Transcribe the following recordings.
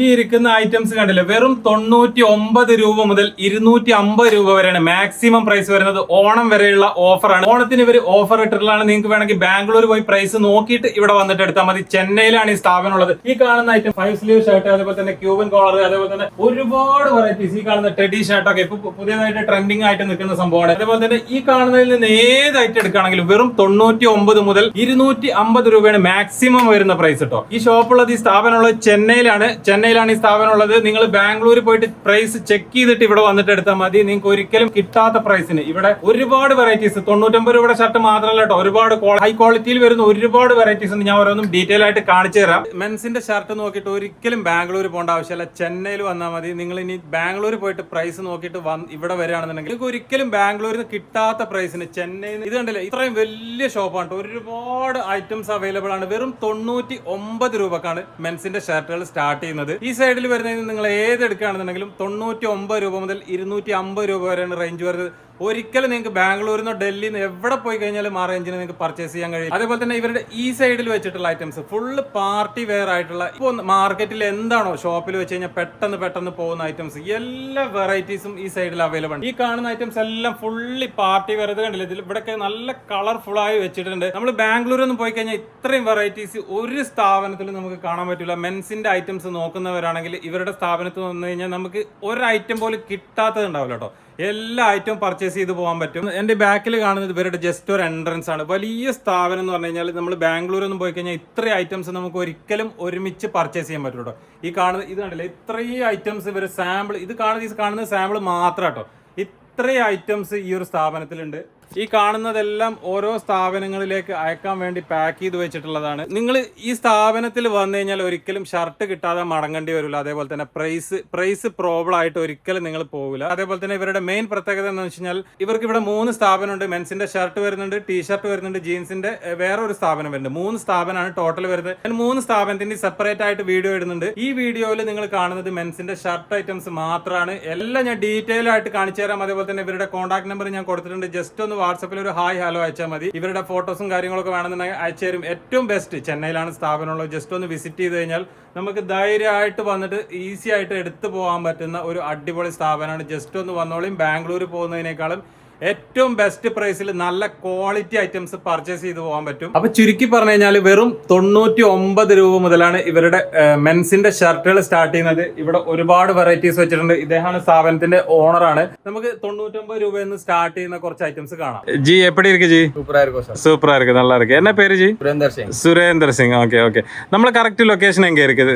ഈ ഇരിക്കുന്ന ഐറ്റംസ് കണ്ടില്ലേ? വെറും തൊണ്ണൂറ്റി ഒമ്പത് രൂപ മുതൽ ഇരുന്നൂറ്റി അമ്പത് രൂപ വരെയാണ് മാക്സിമം പ്രൈസ് വരുന്നത്. ഓണം വരെയുള്ള ഓഫറാണ് ഓണത്തിന് ഇവർ ഓഫർ ഇട്ടിട്ടുള്ളതാണ്. നിങ്ങൾക്ക് വേണമെങ്കിൽ ബാംഗ്ലൂർ പോയി പ്രൈസ് നോക്കിയിട്ട് ഇവിടെ വന്നിട്ട് എടുത്താൽ മതി. ചെന്നൈയിലാണ് ഈ സ്ഥാപനം ഉള്ളത്. ഈ കാണുന്ന ഐറ്റം ഫൈവ് സ്ലീവ് ഷർട്ട് അതേപോലെ തന്നെ ക്യൂബൻ കോളർ അതേപോലെ തന്നെ ഒരുപാട് വെറൈറ്റീസ് ഈ കാണുന്ന ടെഡി ഷർട്ടൊക്കെ ഇപ്പൊ പുതിയതായിട്ട് ട്രെൻഡിങ് ആയിട്ട് നിൽക്കുന്ന സംഭവമാണ്. അതേപോലെ തന്നെ ഈ കാണുന്നതിൽ നിന്ന് ഏത് ഐറ്റം എടുക്കുകയാണെങ്കിലും വെറും തൊണ്ണൂറ്റി ഒമ്പത് മുതൽ ഇരുന്നൂറ്റി അമ്പത് രൂപയാണ് മാക്സിമം വരുന്ന പ്രൈസ് കേട്ടോ ഈ ഷോപ്പുള്ളത് ഈ സ്ഥാപനമുള്ളത് ചെന്നൈയിലാണ്. ചെന്നൈയിലാണ് ഈ സ്ഥാപനം ഉള്ളത്. നിങ്ങൾ ബാംഗ്ലൂർ പോയിട്ട് പ്രൈസ് ചെക്ക് ചെയ്തിട്ട് ഇവിടെ വന്നിട്ട് എടുത്താൽ മതി. നിങ്ങൾക്ക് ഒരിക്കലും കിട്ടാത്ത പ്രൈസിന് ഇവിടെ ഒരുപാട് വെറൈറ്റീസ് തൊണ്ണൂറ്റൊമ്പത് രൂപയുടെ ഷർട്ട് മാത്രമല്ല കേട്ടോ ഒരുപാട് ഹൈ ക്വാളിറ്റിയിൽ വരുന്ന ഒരുപാട് വെറൈറ്റീസ് ഉണ്ട്. ഞാൻ ഓരോന്നും ഡീറ്റെയിൽ ആയിട്ട് കാണിച്ചു തരാം. മെൻസിന്റെ ഷർട്ട് നോക്കിയിട്ട് ഒരിക്കലും ബാംഗ്ലൂർ പോകേണ്ട ആവശ്യമില്ല. ചെന്നൈയിൽ വന്നാൽ മതി. നിങ്ങൾ ഇനി ബാംഗ്ലൂർ പോയിട്ട് പ്രൈസ് നോക്കിയിട്ട് ഇവിടെ വരികയാണെന്നുണ്ടെങ്കിൽ നിങ്ങൾക്ക് ഒരിക്കലും ബാംഗ്ലൂരിൽ നിന്ന് കിട്ടാത്ത പ്രൈസിന് ചെന്നൈയിൽ ഇത് കണ്ടില്ലേ? ഇത്രയും വലിയ ഷോപ്പാണ്. ഒരുപാട് ഐറ്റംസ് അവൈലബിൾ ആണ്. വെറും തൊണ്ണൂറ്റി ഒമ്പത് രൂപക്കാണ് മെൻസിന്റെ ഷർട്ടുകൾ സ്റ്റാർട്ട് ചെയ്യുന്നത്. ഈ സൈഡിൽ വരുന്നതിന് നിങ്ങൾ ഏത് എടുക്കുകയാണെന്നുണ്ടെങ്കിലും തൊണ്ണൂറ്റി ഒമ്പത് രൂപ മുതൽ ഇരുന്നൂറ്റി അമ്പത് രൂപ വരെയാണ് റേഞ്ച് വരുന്നത്. ഒരിക്കലും നിങ്ങൾക്ക് ബാംഗ്ലൂരിൽ നിന്നോ ഡൽഹിയിൽ നിന്ന് എവിടെ പോയി കഴിഞ്ഞാലും ആ റേഞ്ചിന് നിങ്ങൾക്ക് പർച്ചേസ് ചെയ്യാൻ കഴിയും. അതേപോലെ തന്നെ ഇവരുടെ ഈ സൈഡിൽ വെച്ചിട്ടുള്ള ഐറ്റംസ് ഫുള്ള് പാർട്ടി വെയർ ആയിട്ടുള്ള ഇപ്പോൾ മാർക്കറ്റിൽ എന്താണോ ഷോപ്പിൽ വെച്ച് കഴിഞ്ഞാൽ പെട്ടെന്ന് പെട്ടെന്ന് പോകുന്ന ഐറ്റംസ് എല്ലാ വെറൈറ്റീസും ഈ സൈഡിൽ അവൈലബിൾ ആണ് ഈ കാണുന്ന ഐറ്റംസ് എല്ലാം ഫുള്ളി പാർട്ടി വെയർ ഇത് കണ്ടില്ല? ഇതിൽ ഇവിടെയൊക്കെ നല്ല കളർഫുൾ ആയി വെച്ചിട്ടുണ്ട്. നമ്മൾ ബാംഗ്ലൂരിൽ നിന്ന് പോയി കഴിഞ്ഞാൽ ഇത്രയും വെറൈറ്റീസ് ഒരു സ്ഥാപനത്തിൽ നമുക്ക് കാണാൻ പറ്റില്ല. മെൻസിന്റെ ഐറ്റംസ് നോക്കുന്നവരാണെങ്കിൽ ഇവരുടെ സ്ഥാപനത്തിൽ വന്നു കഴിഞ്ഞാൽ നമുക്ക് ഒരു ഐറ്റം പോലും കിട്ടാത്തത് ഉണ്ടാവില്ല കേട്ടോ. എല്ലാ ഐറ്റവും പർച്ചേസ് ചെയ്ത് പോകാൻ പറ്റും. എന്റെ ബാക്കിൽ കാണുന്നത് ഇവരുടെ ജസ്റ്റ് ഒരു എൻട്രൻസ് ആണ്. വലിയ സ്ഥാപനം എന്ന് പറഞ്ഞു കഴിഞ്ഞാൽ നമ്മൾ ബാംഗ്ലൂരൊന്നും പോയി കഴിഞ്ഞാൽ ഇത്രയും ഐറ്റംസ് നമുക്ക് ഒരിക്കലും ഒരുമിച്ച് പർച്ചേസ് ചെയ്യാൻ പറ്റും കേട്ടോ ഈ കാണുന്നത് ഇത് കണ്ടില്ല? ഇത്രയും ഐറ്റംസ് ഇവർ സാമ്പിൾ ഇത് കാണുന്ന ഇത് കാണുന്ന സാമ്പിൾ മാത്രം കേട്ടോ ഇത്രയും ഐറ്റംസ് ഈ ഒരു സ്ഥാപനത്തിലുണ്ട്. ഈ കാണുന്നതെല്ലാം ഓരോ സ്ഥാപനങ്ങളിലേക്ക് അയക്കാൻ വേണ്ടി പാക്ക് ചെയ്ത് വെച്ചിട്ടുള്ളതാണ്. നിങ്ങൾ ഈ സ്ഥാപനത്തിൽ വന്നു കഴിഞ്ഞാൽ ഒരിക്കലും ഷർട്ട് കിട്ടാതെ മടങ്ങേണ്ടി വരില്ല. അതേപോലെ തന്നെ പ്രൈസ് പ്രൈസ് പ്രോബ്ലം ആയിട്ട് ഒരിക്കലും നിങ്ങൾ പോകില്ല അതേപോലെ തന്നെ ഇവരുടെ മെയിൻ പ്രത്യേകത എന്ന് വെച്ച് കഴിഞ്ഞാൽ ഇവർക്ക് ഇവിടെ മൂന്ന് സ്ഥാപനമുണ്ട്. മെൻസിന്റെ ഷർട്ട് വരുന്നുണ്ട് ടീഷർട്ട് വരുന്നുണ്ട് ജീൻസിന്റെ വേറെ ഒരു സ്ഥാപനം വരുന്നുണ്ട്. മൂന്ന് സ്ഥാപനമാണ് ടോട്ടൽ വരുന്നത്. ഞാൻ മൂന്ന് സ്ഥാപനത്തിന്റെ സെപ്പറേറ്റ് ആയിട്ട് വീഡിയോ ഇടുന്നുണ്ട്. ഈ വീഡിയോയിൽ നിങ്ങൾ കാണുന്നത് മെൻസിന്റെ ഷർട്ട് ഐറ്റംസ് മാത്രമാണ് എല്ലാം ഞാൻ ഡീറ്റെയിൽ ആയിട്ട് കാണിച്ചു തരാം. അതേപോലെ തന്നെ ഇവരുടെ കോൺടാക്ട് നമ്പർ ഞാൻ കൊടുത്തിട്ടുണ്ട്. ജസ്റ്റ് ഒന്ന് വാട്സപ്പിൽ ഒരു ഹായ് ഹലോ അയച്ചാൽ മതി. ഇവരുടെ ഫോട്ടോസും കാര്യങ്ങളൊക്കെ വേണമെന്നുണ്ടെങ്കിൽ അയച്ചു തരും. ഏറ്റവും ബെസ്റ്റ് ചെന്നൈയിലാണ് സ്ഥാപനമുള്ളത്. ജസ്റ്റ് ഒന്ന് വിസിറ്റ് ചെയ്ത് കഴിഞ്ഞാൽ നമുക്ക് ധൈര്യമായിട്ട് വന്നിട്ട് ഈസി ആയിട്ട് എടുത്തു പോകാൻ പറ്റുന്ന ഒരു അടിപൊളി സ്ഥാപനമാണ്. ജസ്റ്റ് ഒന്ന് വന്നോളിയും ബാംഗ്ലൂർ പോകുന്നതിനേക്കാളും ഏറ്റവും ബെസ്റ്റ് പ്രൈസിൽ നല്ല ക്വാളിറ്റി ഐറ്റംസ് പർച്ചേസ് ചെയ്ത് പോകാൻ പറ്റും. അപ്പൊ ചുരുക്കി പറഞ്ഞു കഴിഞ്ഞാൽ വെറും തൊണ്ണൂറ്റി ഒമ്പത് രൂപ മുതലാണ് ഇവരുടെ മെൻസിന്റെ ഷർട്ടുകൾ സ്റ്റാർട്ട് ചെയ്യുന്നത്. ഇവിടെ ഒരുപാട് വെറൈറ്റീസ് വെച്ചിട്ടുണ്ട്. ഇദ്ദേഹമാണ് സ്ഥാപനത്തിന്റെ ഓണറാണ് നമുക്ക് തൊണ്ണൂറ്റൊമ്പത് രൂപയിൽ നിന്ന് സ്റ്റാർട്ട് ചെയ്യുന്ന കുറച്ച് ഐറ്റംസ് കാണാം. ജി എപ്പടി ഇരിക്കും ജി? സൂപ്പർ ആയിരിക്കും സൂപ്പർ ആയിരിക്കും നല്ല ആയിരിക്കും என்ன പേര് ജി? സുരേന്ദർ സിംഗ്. സുരേന്ദർ സിംഗ്. Okay okay. നമ്മൾ കറക്റ്റ് ലൊക്കേഷൻ எங்க இருக்கு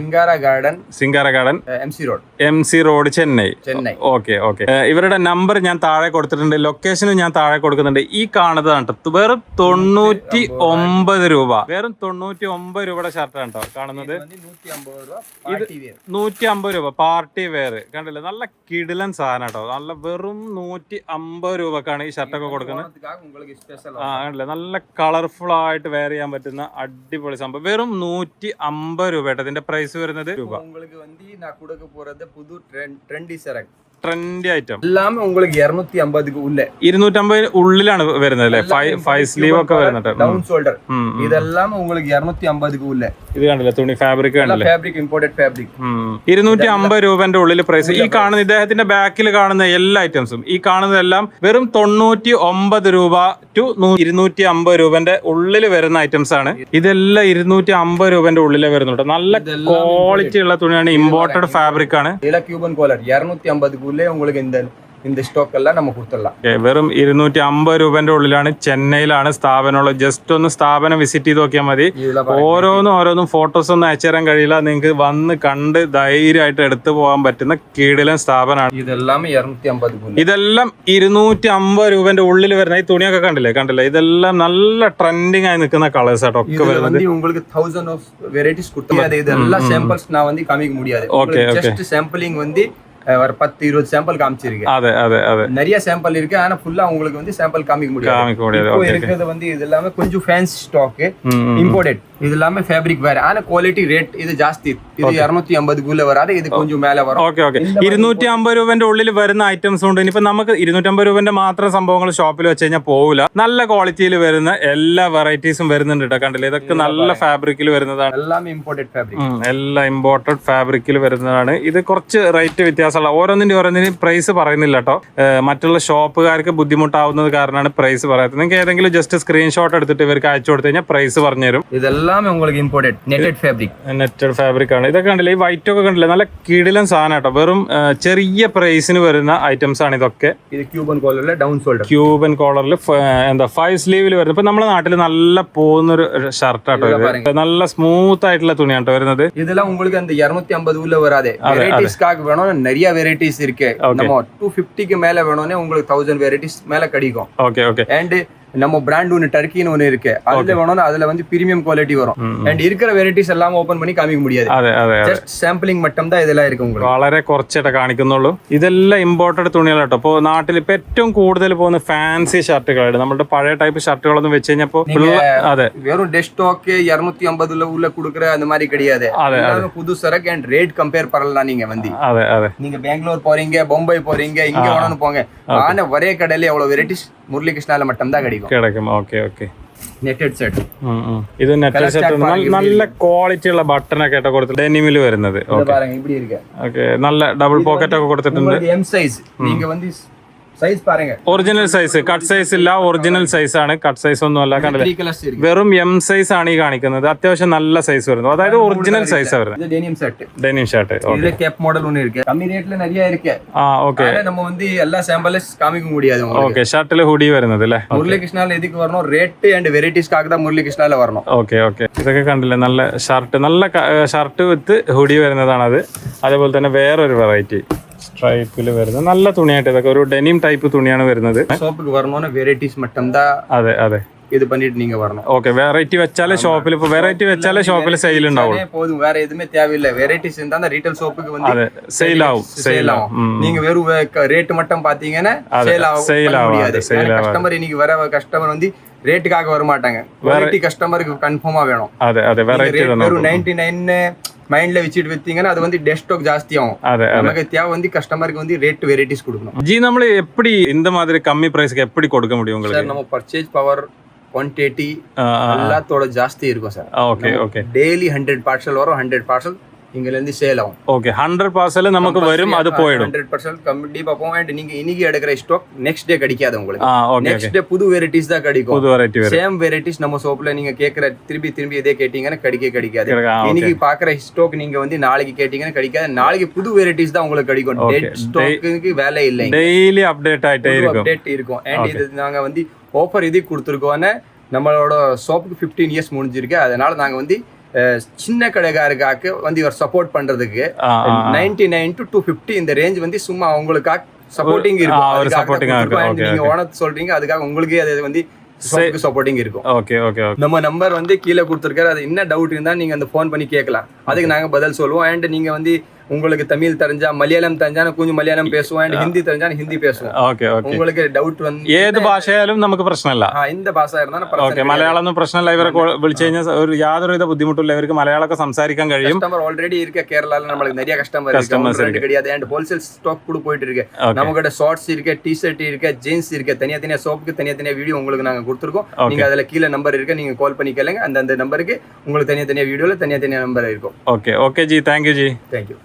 Singara garden Singara garden. M C road. M C road Chennai. Chennai. Okay okay. ഇവരുടെ നമ്പർ ഞാൻ താഴെ കൊടുത്തു കൊടുത്തിട്ടുണ്ട് ലൊക്കേഷനും ഞാൻ താഴെ കൊടുക്കുന്നുണ്ട് ഈ കാണുന്നതാണ് ട്ടോ. വെറും തൊണ്ണൂറ്റി ഒമ്പത് രൂപ വെറും തൊണ്ണൂറ്റി ഒമ്പത് രൂപയുടെ ഷർട്ടാണ് കേട്ടോ കാണുന്നത് இது வந்து நூத்தி ஐம்பது ரூபா பார்ட்டி வேர் നൂറ്റി അമ്പത് രൂപ പാർട്ടി വെയർ കണ്ടില്ലേ നല്ല കിടിലൻ സാധനം കേട്ടോ നല്ല വെറും നൂറ്റി അമ്പത് രൂപക്കാണ് ഈ ഷർട്ടൊക്കെ കൊടുക്കുന്നത് ஓணத்துக்காக உங்களுக்கு ஸ்பெஷல் ആ കണ്ടില്ലേ നല്ല കളർഫുൾ ആയിട്ട് വെയർ ചെയ്യാൻ പറ്റുന്ന അടിപൊളി സംഭവം വെറും നൂറ്റി അമ്പത് രൂപ കേട്ടോ ഇതിന്റെ പ്രൈസ് വരുന്നത് രൂപ உங்களுக்கு வந்து நான் கொடுக்க போறது புது trend trendy Charak trendy item எல்லாமே உங்களுக்கு இருநூத்தி ஐம்பதுக்கு உள்ள ഇരുന്നൂറ്റമ്പത് ഉള്ളിലാണ് വരുന്നത് അല്ലേ ഫൈവ് ഫൈവ് സ്ലീവ് ഒക്കെ വരുന്നുണ്ട് ഉം. டவுன் ஷோல்டர் ഉം, ഉം. இதெல்லாம் உங்களுக்கு இருநூத்தி ஐம்பதுக்கு உள்ள ഇത് കണ്ടില്ലേ തുണി ഫാബ്രിക് കണ്ടില്ലേ ஃபேப்ரிக் இம்போர்ட்டட் ஃபேப்ரிக் ഇരുന്നൂറ്റി അമ്പത് രൂപന്റെ ഉള്ളിൽ പ്രൈസ് ഈ കാണുന്ന ഇദ്ദേഹത്തിന്റെ ബാക്കിൽ കാണുന്ന എല്ലാ ഐറ്റംസും ഈ കാണുന്നതെല്ലാം വെറും തൊണ്ണൂറ്റി ഒമ്പത് രൂപ ടു ഇരുന്നൂറ്റി അമ്പത് രൂപന്റെ ഉള്ളിൽ വരുന്ന ഐറ്റംസ് ആണ് ഇതെല്ലാം ഇരുന്നൂറ്റി അമ്പത് രൂപന്റെ ഉള്ളിൽ വരുന്നുണ്ട് നല്ല ഇതെല്ലാം ക്വാളിറ്റി ഉള്ള തുണിയാണ് ഇമ്പോർട്ടഡ് ഫാബ്രിക് ആണ് இதெல்லாம் கியூபன் கோலர் இருநூத்தி ஐம்பதுக்கு உள்ளே உங்களுக்கு இந்த இந்த ஸ்டாக் எல்லாம் நம்ம கொடுத்துடலாம் Okay, വെറും ഇരുന്നൂറ്റി അമ്പത് രൂപന്റെ ഉള്ളിലാണ് ചെന്നൈയിലാണ് സ്ഥാപനമുള്ളത് ജസ്റ്റ് ഒന്ന് സ്ഥാപനം വിസിറ്റ് ചെയ്ത് നോക്കിയാൽ മതി இதெல்லாம் ഓരോന്നും ഓരോന്നും ഫോട്ടോസ് ഒന്നും അയച്ചു തരാൻ കഴിയില്ല നിങ്ങൾക്ക് വന്ന് കണ്ട് ധൈര്യമായിട്ട് എടുത്തു പോകാൻ പറ്റുന്ന കീടിലൻ സ്ഥാപനമാണ് இது எல்லாமே இருநூத்தி ஐம்பதுக்கு உள்ள ഇതെല്ലാം ഇരുന്നൂറ്റി അമ്പത് രൂപന്റെ ഉള്ളിൽ വരുന്ന ഈ തുണിയൊക്കെ കണ്ടില്ലേ കണ്ടില്ലേ ഇതെല്ലാം നല്ല ട്രെൻഡിങ് ആയി നിൽക്കുന്ന കളേഴ്സ് ആട്ടോ ഒക്കെ இதுல വരുന്നത് வந்து உங்களுக்கு தௌசண்ட் ஆஃப் வெரைட்டிஸ் கொடுத்தோம் அது இதெல்லாம் சாம்பிள்ஸ் நான் வந்து காமிக்க முடியாது Okay, okay. ஜஸ்ட் சாம்பிளிங் வந்து அஹ், ஒரு பத்து இருபது சாம்பிள் காமிச்சிருக்கேன். நிறைய சாம்பிள் இருக்கு. ஆனா ஃபுல்லா உங்களுக்கு வந்து சாம்பிள் காமிக்க முடியாது. இருக்கிறது வந்து இது இல்லாம கொஞ்சம் ஃபேன்ஸ் ஸ்டாக்கு இம்போர்டட் ಇದು ಲಾಮೆ ಫ್ಯಾಬ್ರಿಕ್ ಬೇರೆ ಆನ ಕ್ವಾಲಿಟಿ ರೇಟ್ ಇದು ಜಾಸ್ತಿ ಇದು ഇരുന്നൂറ്റി അമ്പത് കൂല വരാതെ ഇത് കൊഞ്ചു മേലെ വരും. ഓക്കെ ഓക്കെ ഇരുന്നൂറ്റി അമ്പത് രൂപന്റെ ഉള്ളിൽ വരുന്ന ഐറ്റംസ് ഉണ്ട്. ഇനിയിപ്പോ നമുക്ക് ഇരുന്നൂറ്റി അമ്പത് രൂപന്റെ മാത്രം സംഭവങ്ങൾ ഷോപ്പിൽ വെച്ച് കഴിഞ്ഞാൽ പോകില്ല നല്ല ക്വാളിറ്റിയിൽ വരുന്ന എല്ലാ വെറൈറ്റീസും വരുന്നുണ്ട് കേട്ടോ കണ്ടില്ല? ഇതൊക്കെ നല്ല ഫാബ്രിക്കിൽ വരുന്നതാണ്. എല്ലാം ഇമ്പോർട്ടഡ് ഫാബ്രിക് എല്ലാം ഇമ്പോർട്ടഡ് ഫാബ്രിക്കിൽ വരുന്നതാണ്. ഇത് കുറച്ച് റേറ്റ് വ്യത്യാസമുള്ള ഓരോന്നിന്റെ ഓരോന്നിനും പ്രൈസ് പറയുന്നില്ല കേട്ടോ മറ്റുള്ള ഷോപ്പുകാർക്ക് ബുദ്ധിമുട്ടാവുന്നത് കാരണമാണ് പ്രൈസ് പറയാത്തത്. നിങ്ങൾക്ക് ഏതെങ്കിലും ജസ്റ്റ് സ്ക്രീൻഷോട്ട് എടുത്തിട്ട് ഇവർക്ക് അയച്ചു കൊടുത്തു കഴിഞ്ഞാൽ പ്രൈസ് പറഞ്ഞുതരും. ഇതെല്ലാം எல்லாமே உங்களுக்கு imported netted fabric netted fabric ആണ് ഇതൊക്കെ കണ്ടില്ലേ ഈ വൈറ്റ് ഒക്കെ കണ്ടില്ലേ നല്ല കിടിലൻ സാധനം കേട്ടോ വെറും ഏഹ്, ചെറിയ പ്രൈസിന് വരുന്ന ഐറ്റംസ് ആണ് ഇതൊക്കെ இது கியூபன் கோலர்ல டவுன் ஷோல்டர் ക്യൂബൻ കോളറിൽ എന്താ ഫൈവ് സ്ലീവിൽ വരുന്നത് ഇപ്പൊ നമ്മുടെ നാട്ടിൽ നല്ല പോകുന്നൊരു ഷർട്ട് ആട്ടോ ഇത് നല്ല സ്മൂത്ത് ആയിട്ടുള്ള തുണിയാണ് കേട്ടോ വരുന്നത് இதெல்லாம் உங்களுக்கு அந்த 250 ஐம்பது உள்ள வராது வெரைட்டிஸ்க்காக வேணும் நிறைய வெரைட்டிஸ் இருக்கு நம்ம டூ ஃபிஃப்டிக்கு மேல வேணும்னே உங்களுக்கு தௌசண்ட் வெரைட்டிஸ் மேல கிடைக்கும் ഓക്കെ ஓகே அண்ட் நம்ம பிராண்ட் ஒன்று டர்க்கின்னு ஒன்று இருக்கு அதுல வேணும்னா அதுல வந்து பிரீமியம் குவாலிட்டி வரும் அண்ட் இருக்கிற வெரைட்டிஸ் எல்லாம் ஓபன் பண்ணி காமிக்க முடியாது അതെ അതെ അതെ ஜஸ்ட் சாம்பிளிங் மட்டும் தான் இதெல்லாம் இருக்கு உங்களுக்கு വളരെ കുറച്ചിട്ടേ കാണിക്കുന്നുള്ളൂ ഇതെല്ലാം ഇമ്പോർട്ടഡ് തുണികൾ കേട്ടോ ഇപ്പോൾ നാട്ടിൽ ഇപ്പൊ ഏറ്റവും കൂടുതൽ പോകുന്ന ഫാൻസി ഷർട്ടുകളാണ് നമ്മുടെ പഴയ ടൈപ്പ് ഷർട്ടുകളൊന്നും വെച്ച് കഴിഞ്ഞപ്പോ അതെ வெறும் டெஸ்டாக் இருநூத்தி ஐம்பதுல உள்ள கொடுக்குற அந்த மாதிரி கிடையாது அதே, எல்லாமே புது சரக்கு அண்ட் ரேட் கம்பேர் பண்ணலாம் நீங்க வந்து അതെ അതെ நீங்க பெங்களூர் போறீங்க பொம்பை போறீங்க இங்க வேணும்னு போங்க ஆனா ஒரே கடையில எவ்வளவு வெரைட்டிஸ் முரளிகிருஷ்ணால மட்டும் தான் கிடைக்கும் കിടക്കും ഓക്കെ ഓക്കെ நெட்டட் செட் ഇത് നെറ്റ് സെറ്റ് നല്ല ക്വാളിറ്റി ഉള്ള ബട്ടൺ ഒക്കെ ആയിട്ട് കൊടുത്തിട്ട് ഡെനിമിൽ വരുന്നത് ഓക്കെ பாருங்க இப்படி இருக்கு ഓക്കെ നല്ല ഡബിൾ പോക്കറ്റ് ഒക്കെ കൊടുത്തിട്ടുണ്ട് உங்களுக்கு எம் சைஸ் நீங்க வந்து சைஸ் பாருங்க ഒറിജിനൽ സൈസ് കട്ട് സൈസ് ഇല്ല ഒറിജിനൽ സൈസ് ആണ് കട്ട് സൈസ് ഒന്നും അല്ല കണ്ടില്ലേ த்ரீ கலர்ஸ் இருக்கு വെറും എം സൈസ് ആണ് ഈ കാണിക്കുന്നത് അത്യാവശ്യം നല്ല സൈസ് വരുന്നു അതായത് ഒറിജിനൽ സൈസ് വരുന്നത് இது டெனியம் செட் ഡെനിം ഷർട്ട് இதுல கேப் மாடல் ஒன்னு இருக்கு கம்மி ரேட்ல நிறைய இருக்கு ആ ഓക്കെ ஆனா நம்ம வந்து எல்லா சாம்பிள்ஸ் காமிக்க முடியாது உங்களுக்கு ഓക്കെ ഷർട്ടിൽ ഹുഡി വരുന്നത് അല്ലേ முரளிகிருஷ்ணால எதுக்கு வரணும் ரேட் அண்ட் வெரைட்டிஸ்க்காக தான் முரளிகிருஷ்ணால வரணும் ഓക്കെ ഓക്കെ ഇതൊക്കെ കണ്ടില്ലേ നല്ല ഷർട്ട് നല്ല ഷർട്ട് വിത്ത് ഹുഡി വരുന്നതാണത് അതേപോലെ തന്നെ വേറൊരു വെറൈറ്റി സ്ട്രൈപ്പിൽ വരുന്നത് നല്ല തുണിയായിട്ട് ഇതൊക്കെ ഒരു ഡെനിം ടൈപ്പ് തുണിയാണ് വരുന്നത് ஷாப்புக்கு வரணும்னா வெரைட்டிஸ் மட்டும்தான் അതെ അതെ இது பண்ணிட்டு நீங்க வரணும் ഓക്കെ വെറൈറ്റി വെച്ചാലേ ഷോപ്പിൽ ഇപ്പൊ വെറൈറ്റി വെച്ചാലേ ഷോപ്പിൽ സെയിൽ ഉണ്ടാവുള്ളൂ அதே போதும் வேற எதுவுமே தேவையில்லை வெரைட்டிஸ் இருந்தா அந்த ரீட்டைல் ஷாப்புக்கு வந்து അതെ സെയിൽ ആവും സെയിൽ சேல் ആവും ஆகும் நீங்க வெறும் ரேட் மட்டும் பாத்தீங்கன்னா அது சேல் ஆகும் sale பண்ண ஆகாது, முடியாது sale ஆகாது. கஸ்டமர் இன்னைக்கு வர கஸ்டமர் வந்து ரேட்டுக்காக வர மாட்டாங்க குவாலிட்டி கஸ்டமருக்கு கன்ஃபார்மா வேணும் അതെ അതെ நீங்க വെറൈറ്റി rate வெறும் நைன்டி நைன் மைண்ட்ல வச்சுட்டு வித்தீங்கன்னா அது வந்து டெஸ்க்டாப் ஜாஸ்தியாகும். நமக்கு தேவை வந்து கஸ்டமருக்கு வந்து ரேட் வெரைட்டிஸ் கொடுக்கணும். ஜி நம்மளே எப்படி இந்த மாதிரி கம்மி பிரைஸ்க்கு எப்படி கொடுக்க முடியும் உங்களுக்கு நம்ம பர்ச்சேஸ் பவர் ஒன் தேர்ட்டி எல்லாத்தோட ஜாஸ்தி இருக்கும் sir okay okay daily hundred parcel வரும் ஹண்ட்ரட் பார்சல் இங்கிருந்து சேல் ஆகும் ஓகே ஹண்ட்ரட் பர்சன்ட் நமக்கு வரும் அது போயிடும். ஹண்ட்ரட் பர்சன்ட் கண்டிப்பா போகும். அண்ட் நீங்க இன்னைக்கு எடுக்கிற ஸ்டாக் நெக்ஸ்ட் டே கிடைக்காது உங்களுக்கு. நெக்ஸ்ட் டே புது வெரைட்டிஸ் தான் கிடைக்கும். புது வெரைட்டி சேம் வெரைட்டிஸ் நம்ம சோப்ல நீங்க கேட்கிற திரும்பி திரும்பி இதே கேட்டீங்கன்னா கிடைக்க கிடைக்காது இன்னைக்கு பாக்குற ஸ்டாக் நீங்க வந்து நாளைக்கு கேட்டீங்கன்னா கிடைக்காது. நாளைக்கு புது வெரைட்டிஸ் தான் உங்களுக்கு கிடைக்கும். டேட் ஸ்டாக்கு வேலை இல்லை டெய்லி அப்டேட் ஆயிட்டே இருக்கும். அப்டேட் இருக்கும். அண்ட் இது நாங்க வந்து ஆஃபர் இது கொடுத்துருக்கோன்னு நம்மளோட ஷாப்புக்கு ஃபிஃப்டீன் இயர்ஸ் முடிஞ்சிருக்கு. அதனால நாங்கள் வந்து சின்ன கடைக்காரக்காக்கு வந்து இவர் சப்போர்ட் பண்றதுக்கு. Ninety nine to two fifty இந்த ரேஞ்ச் வந்து சும்மா அவங்களுக்காக சப்போர்ட்டிங் இருக்கும். நீங்க ஓனத்து சொல்றீங்க அதுக்காக உங்களுக்கே அது வந்து சப்போர்ட்டிங் இருக்கும். ஓகே ஓகே நம்ம நம்பர் வந்து கீழே கொடுத்துருக்காரு. அது என்ன டவுட் இருந்தா நீங்க அந்த ஃபோன் பண்ணி கேட்கலாம். அதுக்கு நாங்க பதில் சொல்லுவோம். அண்ட் நீங்க வந்து உங்களுக்கு தமிழ் தெரிஞ்சா மலையாளம் தெரிஞ்சா கொஞ்சம் மலையாளம் பேசுவோம் அண்ட் ஹிந்தி தெரிஞ்சா ஹிந்தி பேசுவோம் ഓക്കെ ഓക്കെ உங்களுக்கு டவுட் வந்து ഏത് ഭാഷയായാലും നമുക്ക് പ്രശ്നമല്ല ആ, എന്ത് ഭാഷ இருந்தாலும் ഓക്കെ മലയാളം ഒന്നും പ്രശ്നമില്ല ഇവരെ call- വിളിച്ചു കഴിഞ്ഞാൽ ഒരു യാതൊരുവിധ ബുദ്ധിമുട്ടില്ല ഇവർക്ക് മലയാളമൊക്കെ സംസാരിക്കാൻ കഴിയും கஸ்டமர் ஆல்ரெடி இருக்க கேரளால நம்மளுக்கு நிறைய கஸ்டமர் Customers இருக்கு கிடையாது அண்ட் ஹோல்சேல் ஸ்டாக் கூட போயிட்டு இருக்கு Okay. நம்மகிட்ட ஷார்ட்ஸ் இருக்கு டி ஷர்ட் இருக்கு ஜீன்ஸ் இருக்கு தனியா தனியா சோப்புக்கு தனியா தனியா வீடியோ உங்களுக்கு நாங்க கொடுத்துருக்கோம் நீங்க அதுல கீழே நம்பர் இருக்கு நீங்க கால் பண்ணி கேளுங்க அந்த அந்த நம்பருக்கு உங்களுக்கு தனியா தனியா வீடியோல தனியா தனியா நம்பர் இருக்கும் okay okay ji thank you ji thank you